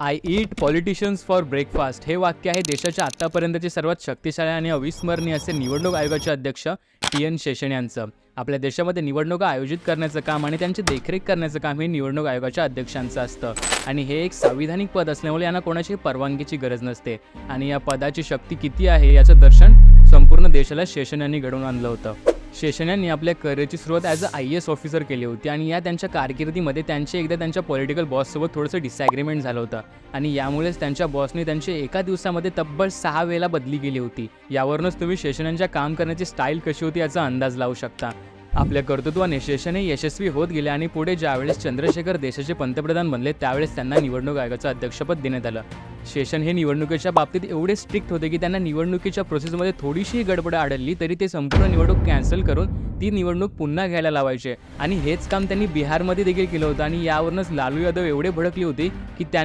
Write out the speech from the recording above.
I eat politicians for breakfast हे वाक्य आहे देशाच्या आत्तापर्यंतचे सर्वात शक्तिशाली आणि अविस्मरणीय असे निवडणूक आयोगाचे अध्यक्ष टी एन शेषण यांचं. आपल्या देशामध्ये निवडणुका आयोजित करण्याचं काम आणि त्यांची देखरेख करण्याचं काम हे निवडणूक आयोगाच्या अध्यक्षांचं असतं. आणि हे एक संविधानिक पद असल्यामुळे यांना कोणाची परवानगीची गरज नसते. आणि या पदाची शक्ती किती आहे याचं दर्शन संपूर्ण देशाला शेषण यांनी घडवून आणलं होतं. शेषन यांनी आपल्या करिअरची सुरुवात as a I S officer केली होती आणि या त्यांच्या कारकिर्दीमध्ये त्यांचे एकदा त्यांच्या पॉलिटिकल बॉससोबत थोडंसं डिसॲग्रीमेंट झालं होतं. आणि यामुळेच त्यांच्या बॉसने त्यांची एका दिवसामध्ये तब्बल सहा वेळेला बदली केली होती. यावरूनच तुम्ही शेषन यांच्या काम करण्याची स्टाईल कशी होती याचा अंदाज लावू शकता. आपल्या कर्तृत्वाने शेषने हे यशस्वी होत गेले आणि पुढे ज्यावेळेस चंद्रशेखर देशाचे पंतप्रधान बनले त्यावेळेस त्यांना निवडणूक आयोगाचं अध्यक्षपद देण्यात आलं. शेषन हे निवडणुकीच्या बाबतीत एवढे स्ट्रिक्ट होते की त्यांना निवडणुकीच्या प्रोसेसमध्ये थोडीशी गडबड आढळली तरी ते संपूर्ण निवडणूक कॅन्सल करून ती निवडणूक पुन्हा घ्यायला लावायचे. आणि हेच काम त्यांनी बिहारमध्ये देखील केलं होतं आणि यावरूनच लालू यादव एवढे भडकले होते की त्यांनी